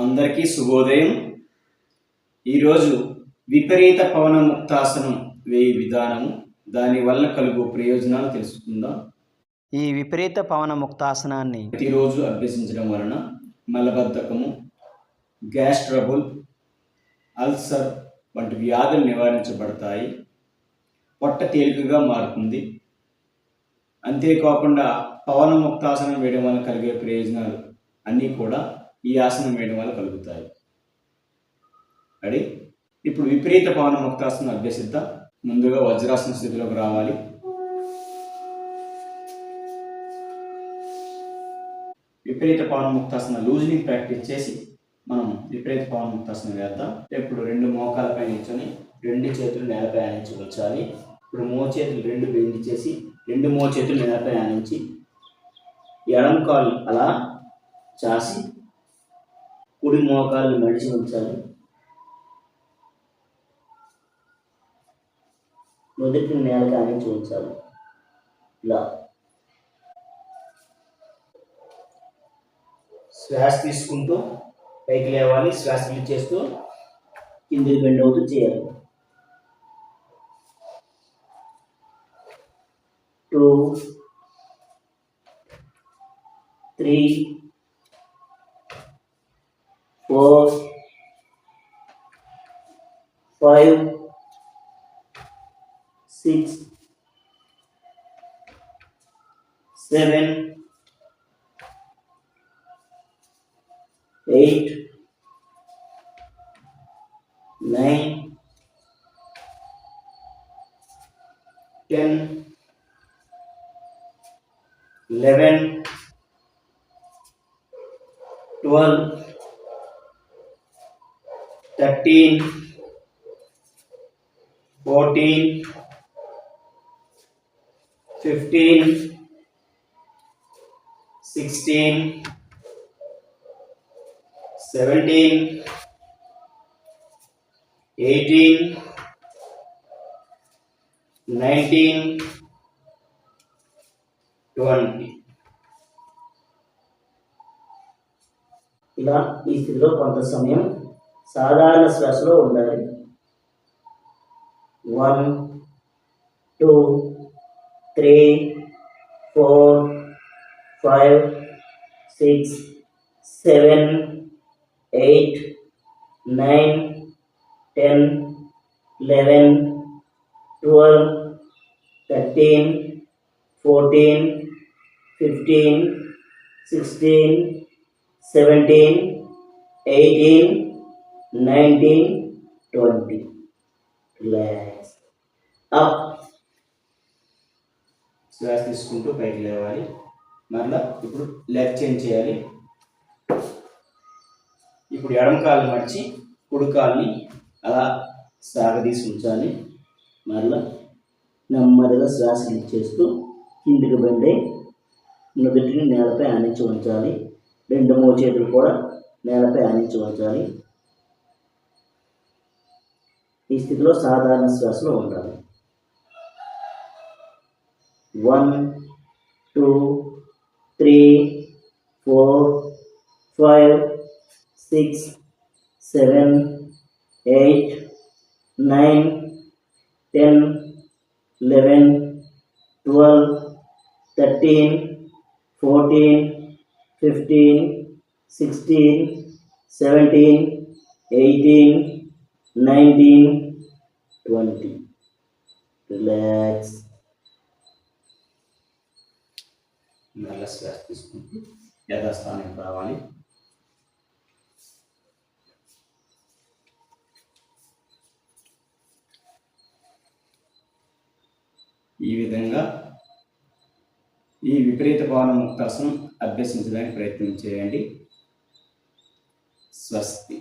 అందరికీ శుభోదయం. ఈరోజు విపరీత పవన ముక్తాసనం వేయి విధానము. దానివల్ల కలుగు ప్రయోజనాలు తెలుసుకుందాం. ఈ విపరీత పవన ముక్తాసనాన్ని ప్రతిరోజు అభ్యసించడం వలన మలబద్ధకము గ్యాస్ ట్రబుల్ అల్సర్ వంటి వ్యాధులు నివారించబడతాయి. పొట్ట తేలికగా మారుతుంది. అంతేకాకుండా పవన ముక్తాసనం వేయడం వల్ల కలిగే ప్రయోజనాలు అన్నీ కూడా ఈ ఆసనం వేయడం వల్ల కలుగుతాయి. రెడీ ఇప్పుడు విపరీత పవన ముక్తాసనం అభ్యసిద్దాం. ముందుగా వజ్రాసన స్థితిలోకి రావాలి. విపరీత పవన ముక్తాసన లూజనింగ్ ప్రాక్టీస్ చేసి మనం విపరీత పవన ముక్తాసనం వేద్దాం. ఇప్పుడు రెండు మోకాలపై నిల్చొని రెండు చేతులు నేలపై ఆనించి వచ్చాలి ఇప్పుడు మో చేతులు రెండు బెండి చేసి రెండు మో చేతులు నేలపై ఆనించి ఎడం కాలు అలా చాసి కుడి మోకాలు మడిచి ఉంచాలి. మొదటి నేలకి ఆనించి ఉంచాలి. ఇలా. శ్వాస తీసుకుంటూ పైకి లేవాలి. శ్వాస చేస్తూ కిందికి బెండ్ అవుతూ చేయాలి. Two three four, five, six, seven, eight, nine, ten, eleven, twelve. thirteen, fourteen, fifteen, sixteen. seventeen, eighteen, nineteen, twenty. ఇలా ఈ స్థితిలో కొంత సమయం సాధారణ శ్వాసలో ఉండాలి. One two three four five six seven eight nine ten eleven twelve thirteen fourteen fifteen sixteen seventeen eighteen nineteen twenty relax up శ్వాస తీసుకుంటూ పైకి లేవాలి. మరలా ఇప్పుడు లెఫ్ట్ చేంజ్ చేయాలి. ఇప్పుడు ఎడమ కాలు మడిచి కుడి కాల్ని అలా సాగదీసి ఉంచాలి. మరలా నెమ్మదిగా శ్వాస ఇచ్చేస్తూ కిందికి బండి నుదుటిని నేలపై ఆనించి ఉంచాలి. రెండు మూడు చేతులు కూడా నేలపై ఆనించి ఉంచాలి. ఈ స్థితిలో సాధారణ శ్వాసలో ఉండాలి. One two three four five six seven eight nine ten eleven twelve thirteen fourteen fifteen sixteen seventeen eighteen nineteen twenty relax నల్ల శ్వాస తీసుకుంటూ యథాస్థానానికి రావాలి. ఈ విధంగా ఈ విపరీత భావన ముక్తాసనం అభ్యసించడానికి ప్రయత్నం చేయండి. స్వస్తి.